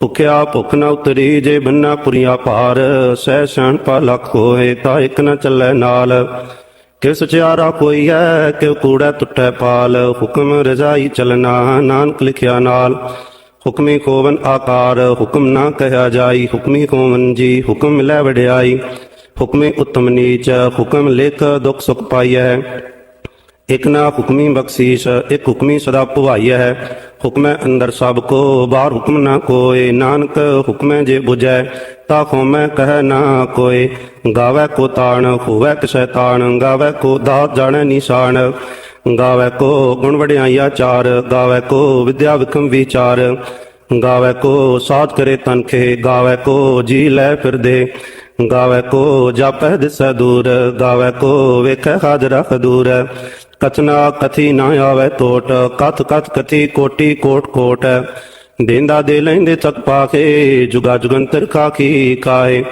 ਭੁਖਿਆ ਭੁਖ ਨਾ ਉਤਰੀ, ਜੇ ਬੰਨਾ ਪੁਰੀਆਂ ਭਾਰ। ਸਹਿ ਸਿਆਣ ਪਾ ਲੱਖ ਹੋਏ ਤਾਂ ਇੱਕ ਨ ਚੱਲੇ ਨਾਲ। ਕਿਸ ਚਾਰਾ ਕੋਈ ਹੈ ਕਿ ਕੂੜਾ ਟੁੱਟੈ ਪਾਲ। ਹੁਕਮ ਰਜ਼ਾਈ ਚਲਨਾ ਨਾਨਕ ਲਿਖਿਆ ਨਾਲ। ਹੁਕਮੀ ਕੋਵਨ ਆਕਾਰ, ਹੁਕਮ ਨਾ ਕਹਿਆ ਜਾਈ। ਹੁਕਮੀ ਕੋਵਨ ਜੀ, ਹੁਕਮ ਲੈ ਵਡਿਆਈ। ਹੁਕਮੇ ਉਤਮ ਨੀਚ, ਹੁਕਮ ਲਿਖ ਦੁਖ ਸੁਖ ਪਾਈਐ। ਇਕ ਨਾ ਹੁਕਮੀ ਬਖਸ਼ੀਸ਼, ਇਕ ਹੁਕਮੀ ਸਦਾ ਭਵਾਈਐ। ਹੁਕਮੈ ਅੰਦਰ ਸਭ ਕੋ, ਬਾਹਰ ਹੁਕਮ ਨਾ ਕੋਏ ਨਾਨਕ ਹੁਕਮੈ ਜੇ 부ਜੈ ਤਾ ਹੋਮੈ ਕਹਿ ਨਾ ਕੋਏ ਗਾਵੇ ਕੋ ਤਾਣ, ਹੋਵੇ ਕਿਸੈ ਤਾਣ, ਗਾਵੇ ਕੋ ਦਾ ਜਾਣੈ ਨਿਸ਼ਾਨ। ਗਾਵੇ ਕੋ ਗੁਣ ਵਡਿਆਈਆ ਚਾਰ, ਗਾਵੇ ਕੋ ਵਿਦਿਆ ਵਿਖਮ ਵਿਚਾਰ। ਗਾਵੇ ਕੋ ਸਾਧ ਕਰੇ ਤਨਖੇ ਗਾਵੇ ਕੋ ਜੀ ਲੈ ਫਿਰਦੇ ਗਾਵੇ ਕੋ ਜਾਪੈ ਦਿਸੈ ਦੂਰ, ਗਾਵੇ ਕੋ ਵੇਖੈ ਹਾਜ਼ਰ ਦੂਰ ਕਥਨਾ ਕਥੀ ਨਾ ਆਵੇ ਟੋਟ ਕਥ ਕਥ ਕਥੀ ਕੋਟੀ ਕੋਟ ਕੋਟ। ਦੇਂਦਾ ਦੇ ਲੈਂਦੇ ਤੱਕ ਪਾਖੇ, ਜੁਗਾ ਜੁਗੰਤਰ ਖਾਖੀ ਕਾਏ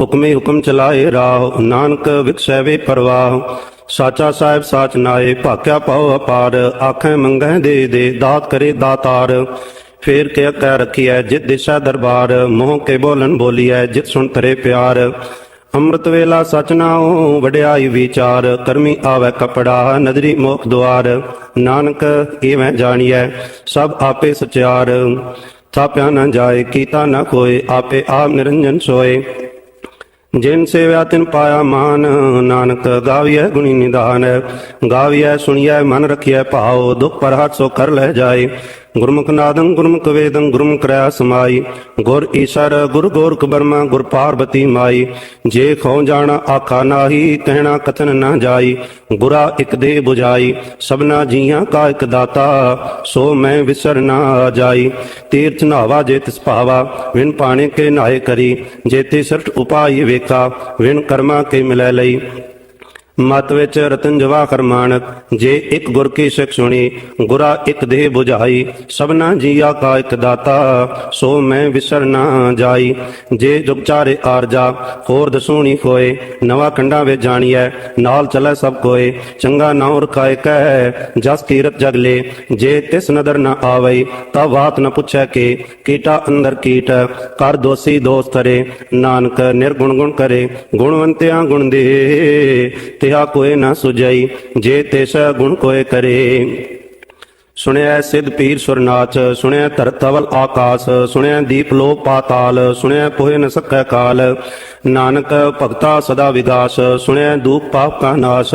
ਹੁਕਮੇ ਹੁਕਮ ਚਲਾਏ ਰਾਹ, ਨਾਨਕ ਵਿਖਸੈ ਵੇ ਪਰਵਾਹ। ਸਾਚਾ ਸਾਹਿਬ ਸਾਚ ਨਾਏ ਭਾਕਿਆ ਪਾਉ ਅਪਾਰ। ਆਖੇ ਮੰਗੈ ਦੇ ਦੇ, ਦਾਤ ਕਰੇ ਦਾਤਾਰ। ਫੇਰ ਕੇ ਕਹਿ ਰਖੀਐ, ਜਿਤ ਦਿਸ਼ਾ ਦਰਬਾਰ। ਮੋਹ ਕੇ ਬੋਲਨ ਬੋਲੀਐ, ਜਿਤ ਸੁਣ ਤਰੇ ਪਿਆਰ। ਅੰਮ੍ਰਿਤ ਵੇਲਾ ਸਚ ਨਾਉ, ਵਡਿਆਈ ਵਿਚਾਰ ਕਰਮੀ ਆਵੇ ਕਪੜਾ, ਨਦਰੀ ਮੋਖ ਦੁਆਰ। ਨਾਨਕ ਏਵੇਂ ਜਾਣੀਐ, ਸਭ ਆਪੇ ਸਚਿਆਰ। ਥਾਪਿਆ ਨਾ ਜਾਏ, ਕੀਤਾ ਨਾ ਕੋਏ ਆਪੇ ਆਪ ਨਿਰੰਜਨ ਸੋਏ। ਜਿਨ ਸੇਵਿਆ ਤਿਨ ਪਾਇਆ ਮਾਨ, ਨਾਨਕ ਗਾਵੀਐ ਗੁਣੀ ਨਿਧਾਨ ਗਾਵੀਐ, ਸੁਣੀਐ, ਮਨ ਰਖੀਐ ਭਾਉ, ਦੁਖ ਪਰ ਹਟ ਸੋ ਕਰ ਲੈ ਜਾਏ। ਗੁਰਮੁਖ ਨਾਦੰ, ਗੁਰਮੁਖ ਵੇਦੰ, ਗੁਰਮੁਖ ਰਿਆ ਸਮਾਈ ਗੁਰ ਈਸ਼ਰ, ਗੁਰ ਗੋਰਖ ਬਰਮਾ, ਗੁਰ ਪਾਰਬਤੀ ਮਾਈ। ਜੇ ਖੋ ਜਾਣਾ ਆਖਾ ਨਾਹੀ, ਕਹਿਣਾ ਕਥਨ ਨਾ ਜਾਈ। ਗੁਰਾ ਇਕ ਦੇ 부ਜਾਈ ਸਭਨਾ ਜੀਆਂ ਕਾ ਇਕ ਦਾਤਾ। ਸੋ ਮੈਂ ਵਿਸਰ ਨਾ ਜਾਈ। ਤੀਰਥ ਨਾਵਾ ਜੇ ਤਿਸ ਭਾਵਾ ਵਿਨ ਪਾਣੇ ਕੇ ਨਾਏ ਕਰੀ। ਜੇਤੇ ਸਿਰਟ ਉਪਾਈ ਵੇਖਾ, ਵਿਣ ਕਰਮਾ ਕੇ ਮਿਲੈ ਲਈ। ਮਤ ਵਿੱਚ ਰਤਨ ਜਵਾਹਰ ਮਾਨਕ, ਜੇ ਇੱਕ ਗੁਰ ਕੀ ਸਿੱਖ ਸੁਣੀ, ਗੁਰਾ ਇੱਕ ਦੇਹ 부ਝਾਈ ਸਭਨਾ ਜੀਆ ਕਾ ਇੱਕ ਦਾਤਾ, ਸੋ ਮੈਂ ਵਿਸਰ ਨਾ ਜਾਈ। ਜੇ ਜੁਗ ਆਰਜਾ ਹੋਰ ਦਸੂਣੀ ਹੋਏ, ਨਵਾਂ ਕੰਡਾ ਵਿੱਚ ਜਾਣੀਐ, ਨਾਲ ਚੱਲੈ ਸਭ ਕੋਏ, ਚੰਗਾ ਨਾਉ ਰਖਾਇ ਕਹਿ ਜਸ ਕੀਰਤ ਜਗਲੇ ਜੇ ਤਿਸ ਨਦਰ ਨਾ ਆਵਈ, ਤਾ ਬਾਤ ਨ ਪੁੱਛੈ ਕੇ, ਕੀਟਾ ਅੰਦਰ ਕੀਟ, ਕਰ ਦੋਸੀ ਦੋਸ ਕਰੇ ਨਾਨਕ ਨਿਰਗੁਣ ਗੁਣ ਕਰੇ, ਗੁਣਵੰਤਿਆਂ ਗੁਣ ਦੇ ਤਿਹਾ ਕੋਏ ਨਾ ਸੁਜਈ ਜੇ ਤਿਸ ਗੁਣ ਕੋਏ ਕਰੇ। ਸੁਣਿਆ ਸਿਧ ਪੀਰ ਸੁਰਨਾਥ, ਸੁਣਿਆ ਧਰਤਵਲ ਆਕਾਸ, ਸੁਣਿਆ ਦੀਪ ਲੋ ਪਾਤਾਲ, ਸੁਣਿਆ ਕੋਹੇ ਨ ਸਕੈ ਕਾਲ। ਨਾਨਕ ਭਗਤਾ ਸਦਾ ਵਿਗਾਸ, ਸੁਣਿਆ ਦੂਪ ਪਾਪ ਕਾ ਨਾਸ।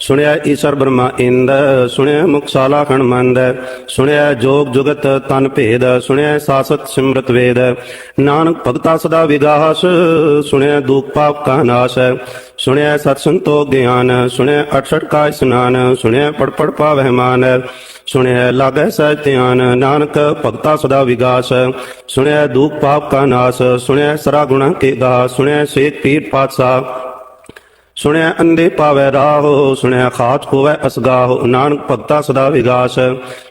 ਸੁਣਿਆ ਈਸ਼ਰ ਬ੍ਰਹਮਾ ਇੰਦ, ਸੁਣਿਆ ਮੁਕਸਾਲਾ ਖਣ ਮੰਦ, ਸੁਣਿਆ ਜੋਗ ਜੁਗਤ ਤਨ ਭੇਦ, ਸੁਣਿਆ ਸਾਸਤ ਸਿਮਰਤ ਵੇਦ। ਨਾਨਕ ਭਗਤਾ ਸਦਾ ਵਿਗਾਸ, ਸੁਣਿਆ ਦੁਖ ਪਾਪ ਕਾ ਨਾਸ। ਸੁਣਿਆ ਸਤ ਸੰਤੋ ਗਿਆਨ, ਸੁਣਿਆ ਅਠਸਠ ਕਾ ਇਸਨਾਨ, ਸੁਣਿਆ ਪੜ ਪੜ ਪਾਵਹਿ ਮਾਨ। ਸੁਣਿਆ ਲਾਗੈ ਸਹਿ ਧਿਆਨ, ਨਾਨਕ ਭਗਤਾ ਸਦਾ ਵਿਗਾਸ। ਸੁਣਿਆ ਦੂਪ ਪਾਪ ਕਾ ਨਾਸ, ਸੁਣਿਆ ਸਰਾ ਗੁਣਾ ਕੇ ਗਾ ਸੁਣਿਆ ਸੇਤ ਪੀਰ ਪਾਤਸ਼ਾਹ। ਸੁਣਿਆ ਅੰਦੇ ਪਾਵੈ ਰਾਹੋ, ਸੁਣਿਆ ਖਾਤ ਹੋਵੈ ਅਸਗਾਹੋ, ਨਾਨਕ ਭਗਤਾ ਸਦਾ ਵਿਗਾਸ,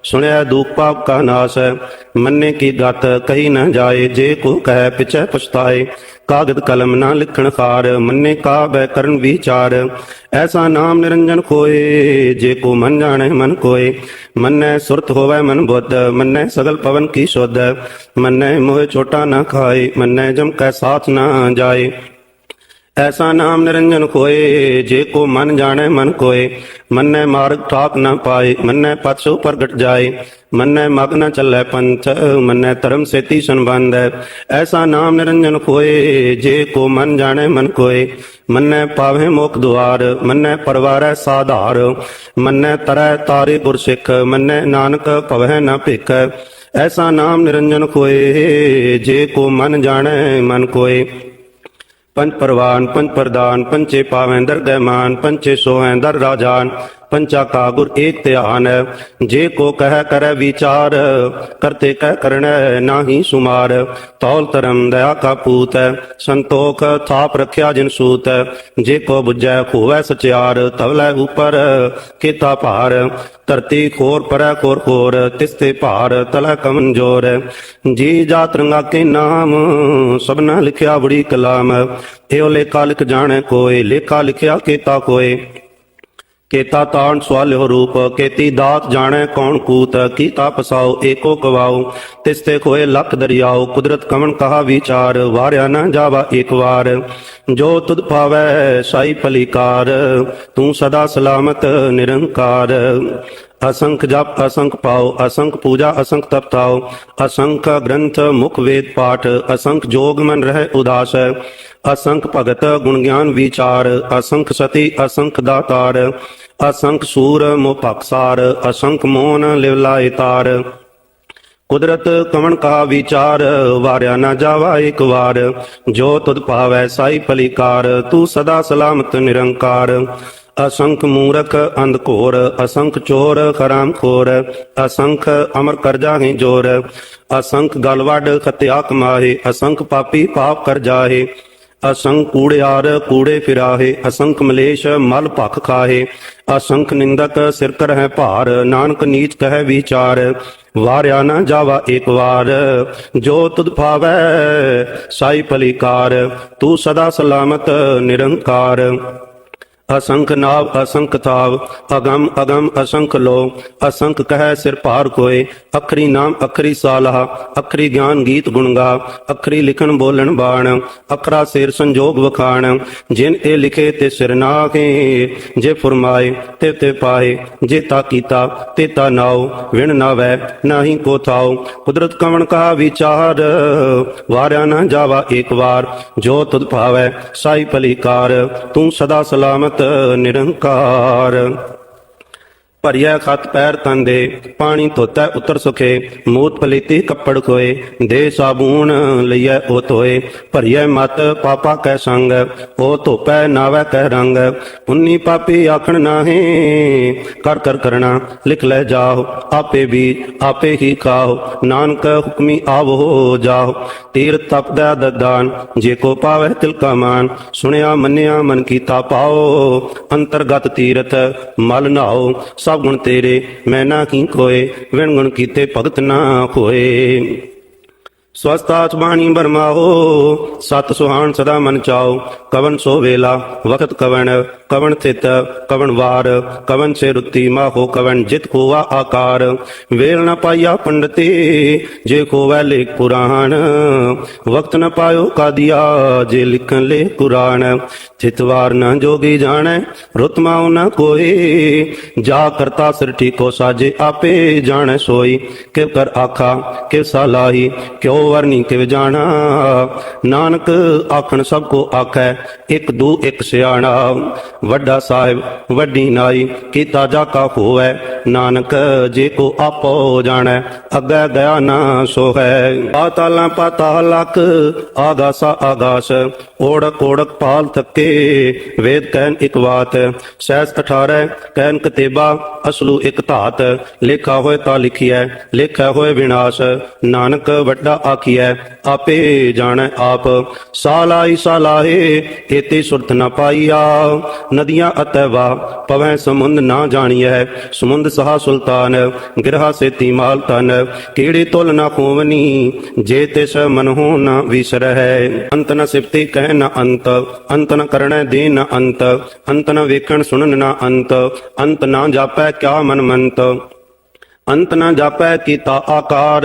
ਸੁਣਿਆ ਦੂਪ ਪਾਪ ਕਾ ਨਾਸ, ਮੰਨੇ ਕੀ ਗਤ, ਕਹੀ ਨਾ ਜਾਏ, ਜੇ ਕੋ ਕਹਿ ਪਿਛੈ ਪਛਤਾਏ, ਕਾਗਦ ਕਲਮ ਨਾ ਲਿਖਣ ਖਾਰ, ਮੰਨੇ ਕਾ ਬੈ ਕਰਨ ਵਿਚਾਰ, ਐਸਾ ਨਾਮ ਨਿਰੰਜਨ ਕੋਏ ਜੇ ਕੋ ਮਨ ਜਾਣੈ ਮਨ ਕੋਏ, ਮੰਨੈ ਸੁਰਤ ਹੋਵੈ ਮਨ ਬੁੱਧ, ਮੰਨੈ ਸਗਲ ਪਵਨ ਕੀ ਸ਼ੁੱਧ, ਮੰਨੈ ਮੋਹ ਛੋਟਾ ਨਾ ਖਾਏ, ਮੰਨੈ ਜਮ ਕੈ ਸਾਥ ਨਾ ਜਾਏ। ਐਸਾ ਨਾਮ ਨਿਰੰਜਨ ਕੋਏ ਜੇ ਕੋ ਮਨ ਜਾਣੈ ਮਨ ਕੋਏ। ਮੰਨੈ ਮਾਰਗ ਠਾਕ ਨਾ ਪਾਏ, ਮੰਨੈ ਪਤ ਸੋ ਪ੍ਰਗਟ ਜਾਏ। ਮੰਨੈ ਮਗ ਨ ਚੱਲੈ ਪੰਥ, ਮੰਨੈ ਧਰਮ ਸੇਤੀ ਸੰਬੰਧ ਐਸਾ ਨਾਮ ਨਿਰੰਜਨ ਕੋਏ ਜੇ ਕੋ ਮਨ ਜਾਣੈ ਮਨ ਕੋਏ। ਮੰਨੈ ਪਾਵੇ ਮੋਖ ਦੁਆਰ, ਮੰਨੈ ਪਰਵਾਰੈ ਸਾਧਾਰ। ਮੰਨੈ ਤਰੈ ਤਾਰੇ ਗੁਰ ਸਿੱਖ ਮੰਨੈ ਨਾਨਕ ਭਵੈ ਨ ਭਿਖ। ਐਸਾ ਨਾਮ ਨਿਰੰਜਨ ਕੋਏ ਜੇ ਕੋ ਮਨ ਜਾਣੈ ਮਨ ਕੋਏ। ਪੰਜ ਪਰਵਾਨ ਪੰਜ ਪ੍ਰਦਾਨ ਪੰਚੇ ਪਾਵੈਂ ਦਰਗਹਿ ਮਾਨ ਪੰਚੇ ਸੋਹੈਂ ਦਰ ਰਾਜਾਨ। ਪੰਚਾ ਕਾ ਗੁਰ ਏਕ ਧਿਆਨ ਜੇ ਕੋ ਕਹਿ ਕਰੈ ਵਿਚਾਰ, ਕਰਤੇ ਕਹਿ ਕਰਣੈ ਨਾਹੀ ਸੁਮਾਰ। ਤੌਲ ਧਰਮ ਦਇਆ ਕਾ ਪੂਤ, ਸੰਤੋਖ ਥਾਪ ਰਖਿਆ ਜਿਨ ਸੂਤ। ਜੇ ਕੋ ਬੁਝੈ ਹੋਵੈ ਸਚਿਆਰ, ਤਵਲੇ ਉਪਰ ਕੀਤਾ ਭਾਰ। ਧਰਤੀ ਖੋਰ ਪਰੈ ਖੋਰ ਖੋਰ ਤਿਸਤੇ ਭਾਰ ਤਲੈ ਕਮਨਜੋਰ ਜੀ ਜਾਤ ਰੰਗਾ ਕੇ ਨਾਮ, ਸਭਨਾ ਲਿਖਿਆ ਬੜੀ ਕਲਾਮ। ਏਓ ਲੇਖਾ ਲਿਖ ਜਾਣੈ ਕੋਏ, ਲੇਖਾ ਲਿਖਿਆ ਕੀਤਾ ਕੋਏ। ਕੇਤਾ ਤਾਣ ਸਵਾਲਿਓ ਰੂਪ, ਕੇਤੀ ਦਾਤ ਜਾਣੈ ਕੌਣ ਕੂਤ, ਕੀਤਾ ਪਸਾਓ ਏਕੋ ਕਵਾਓ ਤਿਸ ਤੇ ਕੋਏ ਲੱਖ ਦਰਿਆਓ ਕੁਦਰਤ ਕਵਣ ਕਹਾ ਵਿਚਾਰ, ਵਾਰਿਆ ਨਾ ਜਾਵਾ ਇੱਕ ਵਾਰ, ਜੋ ਤੁਧ ਪਾਵੈ ਸਾਈ ਭਲੀਕਾਰ ਤੂੰ ਸਦਾ ਸਲਾਮਤ ਨਿਰੰਕਾਰ। ਅਸੰਖ ਜਪ, ਅਸੰਖ ਪਾਓ, ਅਸੰਖ ਪੂਜਾ, ਅਸੰਖ ਤਪ ਤਾਓ। ਅਸੰਖ ਗ੍ਰੰਥ, ਮੁਖ ਵੇਦ ਪਾਠ, ਅਸੰਖ ਜੋਗ ਮਨ ਰਹਿ ਉਦਾਸ। ਅਸੰਖ ਭਗਤ ਗੁਣ ਗਿਆਨ ਵਿਚਾਰ, ਅਸੰਖ ਸਤੀ, ਅਸੰਖ ਦਾਤਾਰ। ਅਸੰਖ ਸੂਰ ਮੋਹ ਅਸੰਖ ਮੋਹਨ ਲਿਵਲਾਇ ਤਾਰ। ਕੁਦਰਤ ਕਵਣ ਕਾ ਵਿਚਾਰ, ਵਾਰਿਆ ਨਾ ਜਾਵਾ ਇੱਕ ਵਾਰ। ਜੋ ਤੁਧ ਭਾਵੈ ਸਾਈ ਭਲੀਕਾਰ, ਤੂੰ ਸਦਾ ਸਲਾਮਤ ਨਿਰੰਕਾਰ। ਅਸੰਖ ਮੂਰਖ ਅੰਧ ਘੋਰ, ਅਸੰਖ ਚੋਰ ਖਰਾਮ ਖੋਰ, ਅਸੰਖ ਅਮਰ ਕਰ ਜਾਹੇ ਜੋਰ, ਅਸੰਖ ਗਲਵੜ ਖਤਿਆ ਕਮਾਹੇ, ਅਸੰਖ ਪਾਪੀ ਪਾਪ ਕਰ ਜਾਹੇ, ਅਸੰਖ ਕੂੜਿਆਰ ਕੂੜੇ ਫਿਰਾਹੇ, ਅਸੰਖ ਮਲੇਸ਼ ਮਲ ਭਖ ਖਾਹੇ, ਅਸੰਖ ਨਿੰਦਕ ਸਿਰ ਕਰ ਹੈ ਭਾਰ, ਨਾਨਕ ਨੀਚ ਕਹਿ ਵਿਚਾਰ, ਵਾਰਿਆ ਨਾ ਜਾਵਾ ਇੱਕ ਵਾਰ, ਜੋ ਤੁਧ ਭਾਵੈ ਸਾਈ ਭਲੀਕਾਰ ਤੂੰ ਸਦਾ ਸਲਾਮਤ ਨਿਰੰਕਾਰ। ਅਸੰਖ ਨਾਵ, ਅਸੰਖ ਥਾਵ ਅਗਮ ਅਗਮ, ਅਸੰਖ ਲੋ, ਅਸੰਖ ਕਹਿ ਸਿਰ ਭਾਰ ਕੋਏ, ਅਖਰੀ ਨਾਮ ਅਖਰੀ ਸਾਲਹ, ਅਖਰੀ ਗਿਆਨ ਗੀਤ ਗੁਣਗਾ ਅਖਰੀ ਲਿਖਣ ਬੋਲਣ ਬਾਣ, ਅਖਰਾ ਸਿਰ ਸੰਜੋਗ ਵਖਾਣ, ਜਿਨ ਇਹ ਲਿਖੇ ਤੇ ਸਿਰ ਨਾਹੇ, ਜੇ ਫਰਮਾਏ ਤੇ ਤੇ ਪਾਏ, ਜੇ ਤਾ ਕੀਤਾ ਤੇ ਤਾ ਨਾਉ, ਵਿਣ ਨਾ ਨਾਵੈ ਨਾਹੀ ਕੋ ਥਾਉ, ਕੁਦਰਤ ਕਵਣ ਕਾ ਵਿਚਾਰ, ਵਾਰਿਆ ਨਾ ਜਾਵਾ ਇੱਕ ਵਾਰ, ਜੋ ਤੁਧ ਭਾਵੈ ਸਾਈ ਭਲੀਕਾਰ ਤੂੰ ਸਦਾ ਸਲਾਮਤ ਨਿਰੰਕਾਰ। ਭਰੀਆ ਖਤ ਪੈਰ ਤਨ ਦੇ, ਪਾਣੀ ਧੋਤੈ ਉਤਰ ਸੁਖੇ, ਮੂਤ ਪਲੀਤੀ ਕੱਪੜ ਕੋਏ ਦੇ ਸਾਬੂਨ ਲਈਐ ਉਹ ਧੋਏ, ਭਰੀਐ ਮਤ ਪਾਪਾ ਕੈ ਸੰਗ, ਉਹ ਧੋਪੈ ਨਾਵੈ ਕੈ ਰੰਗ, ਉਨੀ ਪਾਪੀ ਆਖਣ ਨਾਹੀ, ਕਰ ਕਰ ਕਰਣਾ, ਲਿਖ ਲੈ ਜਾਓ ਆਪੇ ਵੀ ਆਪੇ ਹੀ ਖਾਓ ਨਾਨਕ ਹੁਕਮੀ ਆਵੋ ਜਾਓ ਤੀਰ ਤਪਦਾ ਦਦਾਨ, ਜੇ ਕੋ ਪਾਵੈ ਤਿਲ ਕਾ ਮਾਨ, ਸੁਣਿਆ ਮੰਨਿਆ ਮਨ ਕੀਤਾ ਪਾਓ, ਅੰਤਰਗਤ ਤੀਰਥ ਮਲ ਨਾਓ ਸਭ ਗੁਣ ਤੇਰੇ ਮੈਂ ਨਾ ਕੀ ਕੋਏ ਵਿਣ ਗੁਣ ਕੀਤੇ ਭਗਤ ਨਾ ਹੋਏ ਸਵਸਤਾਚ ਬਾਣੀ ਬਰਮਾਓ ਸਤ ਸੁਹਾਣ ਸਦਾ ਮਨ ਚਾਓ। ਕਵਨ ਸੋ ਵੇਲਾ ਵਕਤ ਕਵਨ ਕਵਨ ਥਿਤ ਕਵਨ ਵਾਰ, ਕਵਨ ਸੇ ਰੁੱਤੀ ਮਾਹੋ ਕਵਨ ਜਿਤ ਹੋਵਾ ਆਕਾਰ। ਵੇਲ ਨ ਪਾਈਆ ਪੰਡਤੇ, ਜੇ ਕੋਵੈ ਲੇਖ ਪੁਰਾਣ ਵਕਤ ਨ ਪਾਇਓ ਕਾਦੀਆ, ਜੇ ਲਿਖਣ ਲੇ ਕੁਰਾਨ। ਥਿਤ ਵਾਰ ਨ ਜੋਗੀ ਜਾਣੈ, ਰੁਤ ਮਾਉ ਨ ਕੋਏ ਜਾ ਕਰਤਾ ਸਿਰ ਠੀਕੋ ਸਾਜੇ ਆਪੇ ਜਾਣੈ ਸੋਈ। ਕਿਵ ਕਰ ਆਖਾ, ਕਿਵ ਸਲਾਹੀ ਕਿਉ ਵਰਨੀ ਕਿਵ ਜਾਣਾ? ਨਾਨਕ ਆਖਣ ਸਭ ਕੋ ਆਖੈ, ਇੱਕ ਦੂ ਇੱਕ ਸਿਆਣਾ। ਵੱਡਾ ਸਾਹਿਬ, ਵੱਡੀ ਨਾਈ, ਕੀਤਾ ਜਾ ਕਾ ਹੋਵੈ। ਨਾਨਕ ਜੇ ਕੋ ਆਪੋ ਜਾਣੈ, ਅੱਗੇ ਗਿਆ ਨਾ ਸੋ ਪਾਤਾਲਾਂ ਪਾਤਾਲ ਲਖ, ਆਗਾਸ ਓੜਕ ਓੜਕ ਪਾਲ ਥੱਕੇ, ਵੇਦ ਕਹਿਨ ਇੱਕ ਬਾਤ। ਸਹਿਸ 18 ਕਹਿਨ ਕਤੇਬਾ, ਅਸਲੂ ਇੱਕ ਧਾਤ। ਲੇਖਾ ਹੋਏ ਤਾਂ ਲਿਖਿਐ, ਲੇਖਾ ਹੋਏ ਵਿਨਾਸ਼। ਨਾਨਕ ਵੱਡਾ ਆਖੀਐ, ਆਪੇ ਜਾਣੈ ਆਪ। ਸਾਲਾਈ ਸਾਲਾਹੇ ਏਤੇ ਸੁਰਤ ਨ ਪਾਈਆ। ਨਦੀਆਂ ਅਤੈ ਪਵੈ ਸਮੁੰਦ ਨਾ ਜਾਣੀਐ। ਸਮੁੰਦ ਸਹਾ ਸੁਲਤਾਨ, ਗਿਰਹਾ ਸੇਤੀ ਮਾਲ ਤਨ ਕਿਹੜੇ ਤੁਲ ਨਾ ਖੋਵਨੀ, ਜੇ ਤਿਸ ਮਨ ਹੋ ਨ ਵਿਸਰਹਿ। ਅੰਤ ਨ ਸਿਫਤੀ ਕਹਿ ਨ ਅੰਤ ਅੰਤ ਨ ਕਰਣੈ ਦੇ ਨ ਅੰਤ। ਅੰਤ ਨ ਵੇਖਣ ਸੁਣਨ ਨ ਅੰਤ ਅੰਤ ਨਾ ਜਾਪੈ ਕਿਆ ਮਨ ਮੰਤ। ਅੰਤ ਨਾ ਜਾਪੈ ਕੀਤਾ ਆਕਾਰ,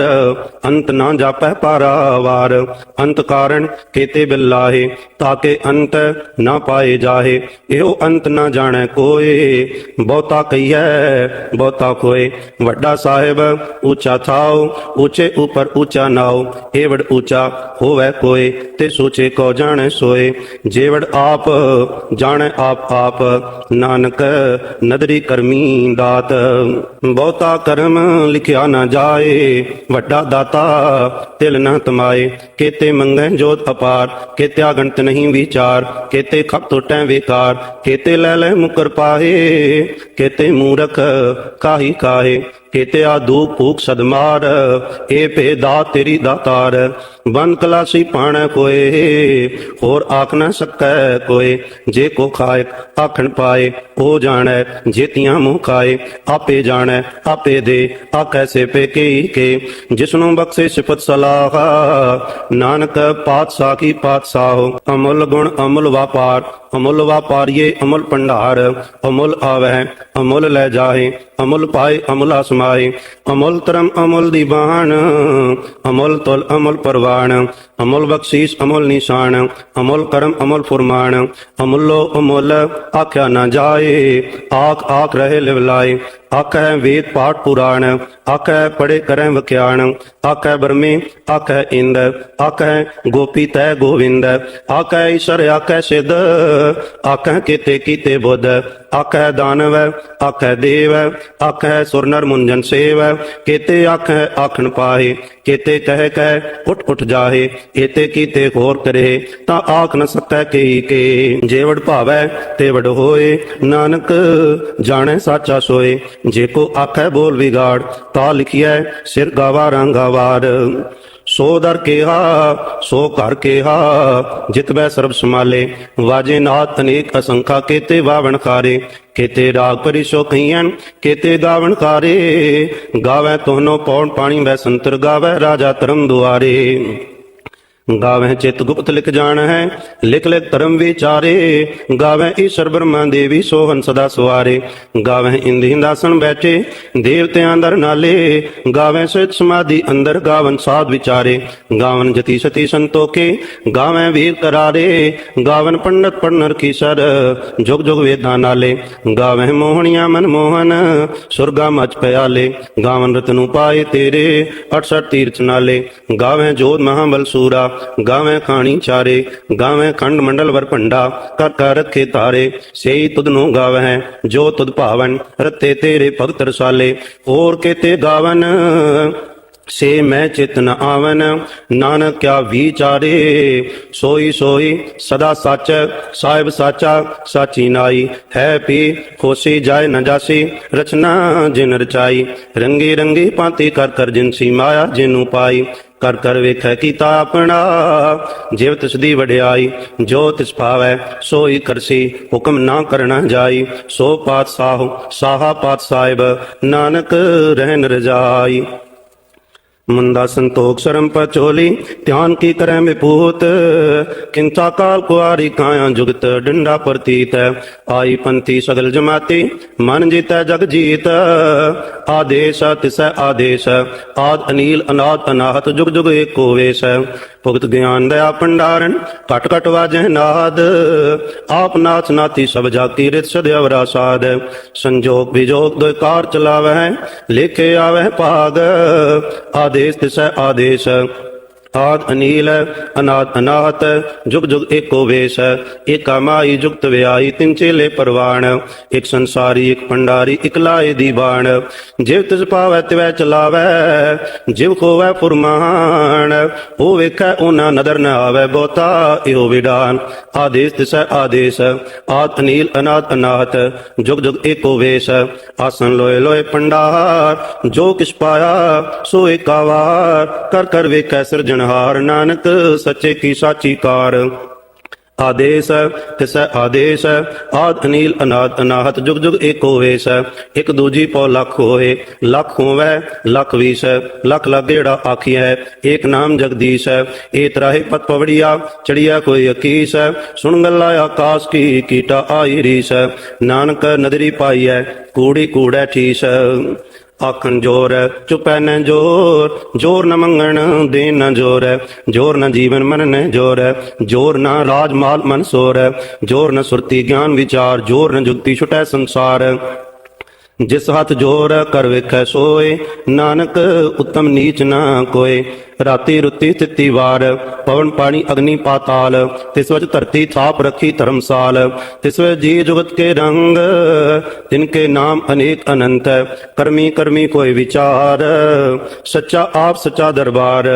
ਅੰਤ ਨਾ ਜਾਪੈ ਪਾਰਾਵਾਰ। ਅੰਤ ਕਾਰਣ ਕੀਤੇ ਬਿਲਾਹੇ ਤਾਕੇ ਅੰਤ ਨਾ ਪਾਏ ਜਾਹੇ। ਇਹੋ ਅੰਤ ਨਾ ਜਾਣੈ ਕੋਏ, ਬਹੁਤਾ ਕਹੀਐ, ਬਹੁਤਾ ਕੋਏ ਵੱਡਾ ਸਾਹਿਬ, ਉੱਚਾ ਥਾਉ, ਉੱਚੇ ਉਪਰ ਉੱਚਾ ਨਾਉ। ਏਵੜ ਉੱਚਾ ਹੋਵੇ ਕੋਏ, ਤੇ ਸੋਚੇ ਕੋ ਜਾਣੈ ਸੋਏ। ਜੇਵੜ ਆਪ, ਜਾਣੈ ਆਪ ਆਪ। ਨਾਨਕ ਨਦਰੀ ਕਰਮੀ ਦਾਤ। ਬਹੁਤਾ ਕਰਮ ਜਨਮ ਲਿਖਿਆ ਨਾ ਜਾਏ। ਵੱਡਾ ਦਾਤਾ ਤਿਲ ਨਾ ਤਮਾਏ। ਕੇਤੇ ਮੰਗੈ ਜੋਤ ਅਪਾਰ। ਕੇਤੇ ਆਗਣਤ ਨਹੀਂ ਵਿਚਾਰ। ਕੇਤੇ ਖਪ ਟੋਟੈ ਵਿਕਾਰ। ਕੇਤੇ ਲੈ ਲੈ ਮੁਕਰ ਪਾਏ। ਕੇਤੇ ਮੂਰਖ ਕਾਹੀ ਕਾਹੇ। ਕੇਤੇ ਆ ਦੂਪ ਭੂਖ ਸਦਮਾਰ ਏ ਭੇਦਾ ਤੇਰੀ ਦਾਤਾਰ। ਬਨ ਕਲਾਸੀ ਪਾਣੈ ਕੋਏ, ਹੋਰ ਆਖ ਨਾ ਸਕੈ ਕੋਏ। ਜੇ ਕੋ ਖਾਏ ਆਖਣ ਪਾਏ ਉਹ ਜਾਣੈ, ਜੇਤੀਆਂ ਮੂੰਹ ਖਾਏ। ਆਪੇ ਜਾਣੈ, ਆਪੇ ਦੇ ਆ ਕੈਸੇ ਪੇ ਕੀ ਕੇ। ਜਿਸਨੂੰ ਬਖਸ਼ੇ ਸਿਫਤ ਸਲਾਹ, ਨਾਨਕ ਪਾਤਸ਼ਾਹ ਕੀ ਪਾਤਸ਼ਾਹ ਅਮੁੱਲ ਗੁਣ ਅਮੁੱਲ ਵਾਪਾਰ, ਅਮੁੱਲ ਵਾਪਾਰੀਏ ਅਮੁੱਲ ਭੰਡਾਰ। ਅਮੁੱਲ ਆਵਹਿ, ਅਮੁੱਲ ਲੈ ਜਾਏ ਅਮੁੱਲ ਪਾਏ, ਅਮੁੱਲ ਅਸਮਾਏ। ਅਮੁੱਲ ਤਰਮ ਅਮੁੱਲ ਦੀ ਬਾਣ। ਅਮੁੱਲ ਤੁਲ, ਅਮੁੱਲ ਪਰਵਾਣ। ਅਮੁੱਲ ਬਖਸ਼ੀਸ਼, ਅਮੁੱਲ ਨਿਸ਼ਾਨ। ਅਮੁੱਲ ਕਰਮ, ਅਮੁੱਲ ਫੁਰਮਾਨ। ਅਮੁੱਲੋ ਅਮੁੱਲ, ਆਖਿਆ ਨਾ ਜਾਏ। ਆਖ ਆਖ ਰਹੇ ਲਿਵਲਾਏ। ਆਖੈ ਵੇਦ ਪਾਠ ਪੁਰਾਣ, ਆਖੈ ਪੜੇ ਕਰੈ ਵਖਿਆਣ ਆਖੈ ਬਰਮੇ ਆਖੈ ਇੰਦ, ਆਖੈ ਗੋਪੀ ਤੈ ਗੋਵਿੰਦ, ਆਖੈ ਈਸ਼ਰ, ਆਖੈ ਸਿਧ, ਆਖੈ ਕੀਤੇ ਕੀਤੇ ਬੁੱਧ, ਆਖੈ ਦਾਨਵ, ਆਖੈ ਦੇਵ, ਆਖੈ ਸੁਰ ਨਰ ਮੁੰਜਨ ਸੇਵ, ਕੀਤੇ ਆਖੈ ਆਖਣ ਪਾਏ ਕੀਤੇ ਕਹਿ ਕਹਿ ਉਠ ਉਠ ਜਾਹੇ ਏਤੇ ਕੀਤੇ ਹੋਰ ਕਰੇ, ਤਾਂ ਆਖ ਨ ਸਕੈ ਕੀ ਕੇ, ਜੇ ਭਾਵੈ ਤੇ ਵਡ ਹੋਏ, ਨਾਨਕ ਜਾਣੈ ਸਾਚਾ ਸੋਏ ਜੇ ਕੋ ਆਖੈ ਬੋਲ ਵਿਗਾੜ, ਤਾ ਲਿਖਿਐ, ਸਿਰ ਗਾਵਾ ਰੰਗਾਵਾਰ ਸੋ ਦਰ ਕੇਹਾ, ਸੋ ਘਰ ਕੇਹਾ ਜਿਤਬੈ ਸਰਬ ਸਮਾਲੇ ਵਾਜੇ ਨਾਥ ਅਨੇਕ ਅਸੰਖਾ, ਕੇਤੇ ਵਾਵਣ ਖਾਰੇ। ਕੇਤੇ ਰਾਗ ਪਰਿਸ਼ੋ ਕਹੀਆਂ ਕੇਤੇ ਗਾਵਣ ਖਾਰੇ। ਗਾਵੇ ਤੋਹਨੋ ਪੌਣ ਪਾਣੀ, ਬੈ ਸੰਤਰ ਗਾਵੇ ਰਾਜਾ ਧਰਮ ਦੁਆਰੇ। ਗਾਵੇਂ ਚਿਤ ਗੁਪਤ ਲਿਖ ਜਾਣ ਹੈ ਲਿਖ ਲੈ ਧਰਮ ਵਿਚਾਰੇ। ਗਾਵੇਂ ਈਸ਼ਰ ਬ੍ਰਹਮਾ ਦੇਵੀ ਸੋਹਨ ਸਦਾ ਸਵਾਰੇ। ਗਾਵੇਂ ਇੰਦੀ ਦਾਸਨ ਬੈਠੇ, ਦੇਵਤਿਆਂ ਦਰ ਨਾਲੇ। ਗਾਵੇਂ ਸਿਤ ਸਮਾਧੀ ਅੰਦਰ ਗਾਵਨ ਸਾਧ ਵਿਚਾਰੇ। ਗਾਵਨ ਜਤੀ ਸਤੀ ਸੰਤੋਖੇ ਗਾਵੇਂ ਵੀਰ ਕਰਾਰੇ। ਗਾਵਨ ਪੰਡਤ ਪੜਨਰ ਕੀ ਸਰ, ਜੁਗ ਜੁਗ ਵੇਦਾਂ ਨਾਲੇ। ਗਾਵੇਂ ਮੋਹਣੀਆਂ ਮਨ ਮੋਹਨ, ਸੁਰਗਾ ਮਚ ਪਿਆਲੇ। ਗਾਵਨ ਰਤਨੂ ਪਾਏ ਤੇਰੇ 68 ਤੀਰਥ ਨਾਲੇ। ਗਾਵੇਂ ਜੋਤ ਮਹਾਬਲ ਸੂਰਾ। ਗਾਵੇਂ ਖਾਣੀ ਚਾਰੇ, ਗਾਵੇਂ ਖੰਡ ਮੰਡਲ ਵਰ ਭੰਡਾ ਕਰ ਕਰ ਰੱਖੇ ਤਾਰੇ, ਸੇਈ ਤੁਧ ਨੂੰ ਗਾਵਹਿ, ਜੋ ਤੁਧ ਭਾਵਨ ਰਤੇ ਤੇਰੇ ਭਗਤ ਰਸਾਲੇ ਹੋਰ ਕੇਤੇ ਗਾਵਨ, ਸੇ ਮੈਂ ਚਿਤ ਨ ਆਵਨ, ਨਾਨਕ ਕਿਆ ਵਿਚਾਰੇ, ਸੋਈ ਸੋਈ ਸਦਾ ਸੱਚ, ਸਾਹਿਬ ਸਾਚਾ, ਸਾਚੀ ਨਾਈ, ਹੈ ਪੀ ਖੋਸੀ ਜਾਏ ਨ ਜਾਸੀ, ਰਚਨਾ ਜਿਨ ਰਚਾਈ, ਰੰਗੀ ਰੰਗੀ ਪਾਤੀ ਕਰ ਕਰ ਜਿਨਸੀ ਮਾਇਆ ਜਿਨੂੰ ਪਾਈ ਕਰ ਕਰ ਵੇਖੈ ਕੀਤਾ ਆਪਣਾ। ਜਿਵ ਤਿਸ ਦੀ ਵਡਿਆਈ, ਜੋ ਤਿਸ ਭਾਵੈ, ਸੋਈ ਕਰਸੀ, ਹੁਕਮ ਨਾ ਕਰਨਾ ਜਾਈ। ਸੋ ਪਾਤਸ਼ਾਹ, ਸਾਹਾ ਪਾਤ ਸਾਹਿਬ ਨਾਨਕ ਰਹਿਨ ਰਜਾਈ। ਮੰਦਾ ਸੰਤੋਖ ਸ਼ਰਮ ਪਚੋਲੀ, ਧਿਆਨ ਕੀ ਕਰੈ ਵਿਪੂਤ ਕਿੰਤਾ ਕਾਲ ਕੁਆਰੀ ਕਾਇਆ ਜੁਗਤ, ਡੰਡਾ ਪ੍ਰਤੀਤ। ਆਈ ਪੰਥੀ ਸਗਲ ਜਮਾਤੀ, ਮਨ ਜੀਤੈ ਜਗ ਜੀਤ। ਆਦੇਸ਼, ਤਿਸੈ ਆਦੇਸ਼। ਆਦ ਅਨੀਲ, ਅਨਾਦ ਅਨਾਹਤ, ਜੁਗ ਜੁਗ ਏਕੋ ਵੇਸ਼। ਭੁਗਤ ਗਿਆਨ ਦਇਆ ਭੰਡਾਰਨ, ਘਟ ਘਟ ਵਾਜੈ ਨਾਦ। ਆਪ ਨਾਥ ਨਾਤੀ ਸਭ ਜਾਤੀ ਰਿਤ ਸਦਿਵਰਾ ਸਾਧ ਸੰਜੋਗ ਵਿਜੋਗ ਦੋਇ ਕਾਰ ਚਲਾਵੈ ਲੇਖੇ ਆਵੈ ਭਾਗ। ਆਦੇਸ਼, ਤਿਸੈ ਆਦੇਸ਼। ਆਦ ਅਨੀਲ ਅਨਾਦ ਅਨਾਹਤ ਜੁਗ ਜੁਗ ਏਕੋ ਵੇਸ਼ ਏਕਾ ਮਾਈ ਜੁਗਤ ਵਿਆਈ ਤਿਨ ਚੇਲੇ ਪਰਵਾਣ ਇੱਕ ਸੰਸਾਰੀ, ਇੱਕ ਪੰਡਾਰੀ ਇੱਕ ਲਾਏ ਦੀ ਬਾਣ ਜਿਵ ਤਿਸ ਪਾਵੈ ਤਿਵੈ ਚਲਾਵੈ, ਜਿਵ ਖੋਵੈ ਫੁਰਮਾਨ ਉਹ ਵੇਖੈ ਉਹਨਾਂ ਨਦਰ ਨ ਆਵੈ, ਬਹੁਤਾ ਇਹੋ ਵਿਡਾਨ। ਆਦੇਸ਼ ਤਿਸੈ ਆਦੇਸ਼ ਆਦ ਅਨੀਲ ਅਨਾਦ ਅਨਾਹਤ ਜੁਗ ਜੁਗ ਏਕੋ ਵੇਸ਼ ਆਸਨ ਲੋਏ ਲੋਏ ਪੰਡਾਰ, ਜੋ ਕਿਛ ਪਾਇਆ, ਸੋ ਏਕਾ ਵਾਰ, ਕਰ ਕਰ ਵੇਖੈ ਸਿਰਜਣਹਾਰ ਨਾਨਕ, ਸੱਚੇ ਕੀ ਸਾਚੀ ਕਾਰ ਆਦੇਸ਼ ਤਿਸੈ ਆਦੇਸ਼ ਆਦ ਅਨੀਲ ਅਨਾਦ ਅਨਾਹਤ, ਜੁਗ ਜੁਗ ਏਕੋ ਵੇਸ਼ ਇੱਕ ਦੂਜੀ ਪਉ ਲੱਖ ਹੋਏ, ਲੱਖ ਹੋਵੇ, ਲੱਖ ਵੀਸ ਲੱਖ ਲੱਖ ਜਿਹੜਾ ਆਖੀਐ ਏਕ ਨਾਮ ਜਗਦੀਸ਼ ਏ ਤਰਾਹੇ ਪਤ ਪਵੜੀਆ, ਚੜੀਆ ਕੋਈ ਅਕੀਸ ਹੈ। ਸੁਣ ਗੱਲਾ ਆਕਾਸ਼ ਕੀ, ਕੀਟਾ ਆਈ ਰੀਸ ਨਾਨਕ ਨਦਰੀ ਹੈ, ਕੂੜੀ ਕੂੜੈ ਠੀਸ ਆਖਣ ਜੋਰ ਚੁਪੈ ਨ ਜੋਰ। ਜੋਰ ਨ ਮੰਗਣ ਦੇਨ ਨ ਜੋਰ ਜੋਰ ਨ ਜੀਵਨ ਮਨ ਨ ਜੋਰ ਜੋਰ ਨ ਰਾਜ ਮਾਲ ਮਨ ਸੋਰ ਜੋਰ ਨ ਸੁਰਤੀ ਗਿਆਨ ਵਿਚਾਰ, ਜੋਰ ਨ ਜੁਗਤੀ ਛੁਟੈ ਸੰਸਾਰ। ਜਿਸ ਹੱਥ ਜੋਰ ਕਰ ਵੇਖੈ ਸੋਏ। ਨਾਨਕ, ਉਤਮ ਨੀਚ ਨਾ ਕੋਏ। ਰਾਤੀ ਰੁੱਤੀ ਤਿੱਤੀ ਵਾਰ, ਪਵਨ ਪਾਣੀ ਅਗਨੀ ਪਾਤਾਲ, ਤਿਸ ਵਿੱਚ ਧਰਤੀ ਥਾਪ ਰੱਖੀ ਧਰਮਸਾਲ, ਤਿਸ ਵਿੱਚ ਜੀ ਜੁਗਤ ਕੇ ਰੰਗ, ਤਿਨ ਕੇ ਨਾਮ ਅਨੇਕ ਅਨੰਤ, ਕਰਮੀ ਕਰਮੀ ਕੋਈ ਵਿਚਾਰ, ਸੱਚਾ ਆਪ ਸੱਚਾ ਦਰਬਾਰ,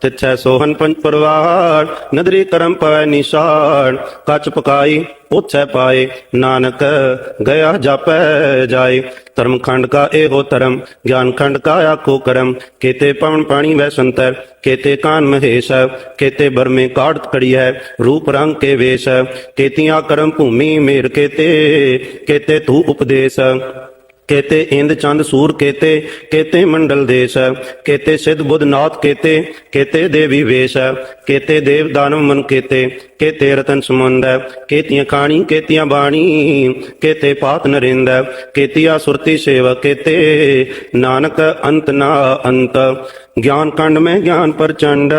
ਤਿੱਥੈ ਸੋਹਨ ਪੰਜ ਪਰਵਾਰ, ਨਦਰੀ ਕਰਮ ਪਵੈ ਨਿਸ਼ਾਨ, ਕੱਚ ਪਕਾਈ ਉਥੈ ਪਾਏ, ਨਾਨਕ ਗਿਆ ਜਾਪੈ ਜਾਏ, ਧਰਮ ਖੰਡ ਕਾ ਇਹੋ ਧਰਮ, ਗਿਆਨ ਖੰਡ ਕਾ ਆਕੋ ਕਰਮ, ਕੇਤੇ ਪਵਨ ਪਾਣੀ ਵੈ ਸੰਤਰ ਕੇਤੇ ਕਾਨ ਮਹੇਸ਼ ਕੇਤੇ ਬਰਮੇ ਕਾੜਤ ਖੜੀ ਹੈ ਰੂਪ ਰੰਗ ਕੇ ਵੇਸ਼ ਕੇਤੀਆਂ ਕਰਮ ਭੂਮੀ ਮੇਰ ਕੇਤੇ ਕੇਤੇ ਤੂ ਉਪਦੇਸ਼ ਕੇਤੇ ਇੰਦ ਚੰਦ ਸੂਰ ਕੇਤੇ ਕੇਤੇ ਮੰਡਲ ਦੇਸ਼ ਕੇਤੇ ਸਿੱਧ ਬੁੱਧ ਨਾਥ ਕੇਤੇ ਕੇਤੇ ਦੇਵੀ ਵੇਸ਼ ਕੇਤੇ ਦੇਵ ਦਾਨਵ ਮਨ ਕੇਤੇ ਕੇਤੇ ਰਤਨ ਸਮੁੰਦ ਕੇਤੀਆਂ ਖਾਣੀ ਕੇਤੀਆਂ ਬਾਣੀ ਕੇਤੇ ਪਾਤ ਨਰਿੰਦ ਕੇਤੀਆ ਸੁਰਤੀ ਸੇਵ ਕੇਤੇ ਨਾਨਕ ਅੰਤ ਨਾ ਅੰਤ ਗਿਆਨ ਕੰਡ ਮੈਂ ਗਿਆਨ ਪ੍ਰਚੰਡ,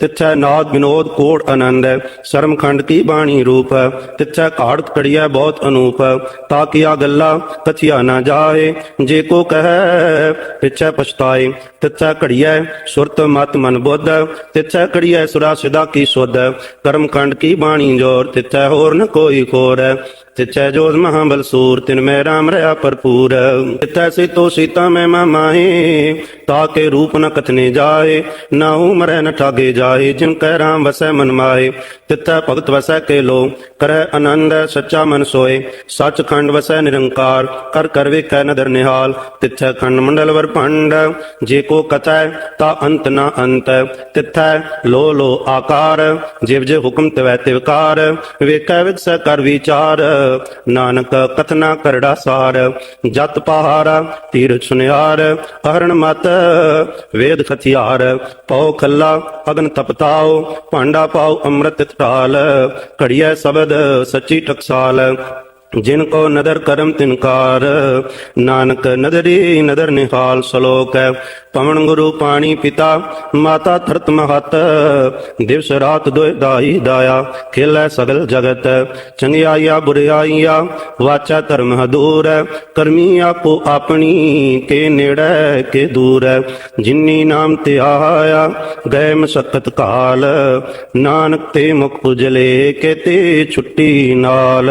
ਤਿੱਥੈ ਨਾਦ ਵਿਨੋਦ ਕੋੜ ਆਨੰਦ ਸ਼ਰਮ ਖੰਡ ਕੀ ਬਾਣੀ ਰੂਪ, ਤਿੱਥੈ ਘਾੜਤ ਕੜੀਐ ਬਹੁਤ ਅਨੂਪ, ਤਾਂ ਕੀਆ ਗੱਲਾ ਕਥਿਆ ਨਾ ਜਾਏ, ਜੇ ਕੋ ਕਹੈ ਪਿਛੈ ਪਛਤਾਏ, ਤਿੱਥੈ ਘੜੀਐ ਸੁਰਤ ਮਤ ਮਨ ਬੁੱਧ, ਤਿੱਥੈ ਘੜੀਐ ਸੁਰਾ ਸਿਦਾ ਕੀ ਸੁਧ ਕਰਮ ਕੰਡ ਕੀ ਬਾਣੀ ਜੋਰ, ਤਿੱਥੈ ਹੋਰ ਨ ਕੋਈ ਖੋਰ ਜੋਤ ਮਹਾਬਲ ਬਲਸੂਰ ਤਿਨ ਮੈਂ ਰਾਮ ਰਹਾ ਭਰਪੂਰ। ਤਿੱਥੈ ਸੀਤੋ ਸੀਤਾ ਮੈਂ ਮਾਮਾਏ ਤਾਕੇ ਰੂਪ ਨ ਕਥਨੇ ਜਾਏ ਨਾ ਉਮਰੈ ਨ ਠਾਗੇ ਜਾਏ, ਜਿਨ ਕੈ ਰਾਮ ਵਸੈ ਮਨ ਮਾਏ ਤਿੱਥੈ ਭਗਤ ਵਸੈ ਕੇ ਲੋ ਕਰੈ ਆਨੰਦ ਸੱਚਾ ਮਨ ਸੋਏ। ਸੱਚ ਖੰਡ ਵਸੈ ਨਿਰੰਕਾਰ, ਕਰ ਕਰ ਵੇਖੈ ਨਦਰ ਨਿਹਾਲ। ਤਿਥੈ ਖੰਡ ਮੰਡਲ ਵਰ ਭੰਡ, ਜੇ ਕੋ ਕਥੈ ਤਾ ਅੰਤ ਨਾ ਅੰਤ। ਤਿਥੈ ਲੋ ਲੋ ਆਕਾਰ, ਜਿਵ ਜੇ ਹੁਕਮ ਤਵੈ ਤਿਵਕਾਰ ਵੇਖੈ ਵਿਦਸੈ ਕਰ ਵਿਚਾਰ। ਨਾਨਕ ਕਥਨਾ ਕਰੜਾ ਸਾਰ, ਜਤ ਪਹਾਰਾ ਤੀਰ ਸੁਨਿਆਰ ਹਰਣ ਮਤ, ਵੇਦ ਖਥਿਆਰ ਪਉ ਖੱਲਾ, ਅਗਨ ਤਪਤਾਓ ਭਾਂਡਾ ਪਾਉ ਅੰਮ੍ਰਿਤ ਢਾਲ ਘੜੀਐ ਸ਼ਬਦ ਸੱਚੀ ਟਕਸਾਲ। ਜਿਨ ਕੋ ਨਦਰ ਕਰਮ ਤਿਨਕਾਰ, ਨਾਨਕ ਨਦਰੀ ਨਦਰ ਨਿਹਾਲ ਸ਼ਲੋਕ ਹੈ। ਪਵਨ ਗੁਰੂ ਪਾਣੀ ਪਿਤਾ, ਮਾਤਾ ਧਰਤ ਮਹਤ, ਦਿਵਸ ਰਾਤ ਦੋਇ ਦਾਈ ਦਾਇਆ, ਖੇਲੇ ਸਗਲ ਜਗਤ, ਚੰਗਿਆਈਆ ਬੁਰਿਆਈਆ, ਵਾਚਾ ਧਰਮ ਹਦੂਰ ਕਰਮੀ ਆਪੋ ਆਪਣੀ, ਕੇ ਨੇੜੇ ਕੇ ਦੂਰ ਜਿਨੀ ਨਾਮ ਤੇ ਆਇਆ ਗਏ ਮਸਕਤ ਕਾਲ, ਨਾਨਕ ਤੇ ਮੁਖ ਉਜਲੇ ਕੇਤੇ ਛੁੱਟੀ ਨਾਲ।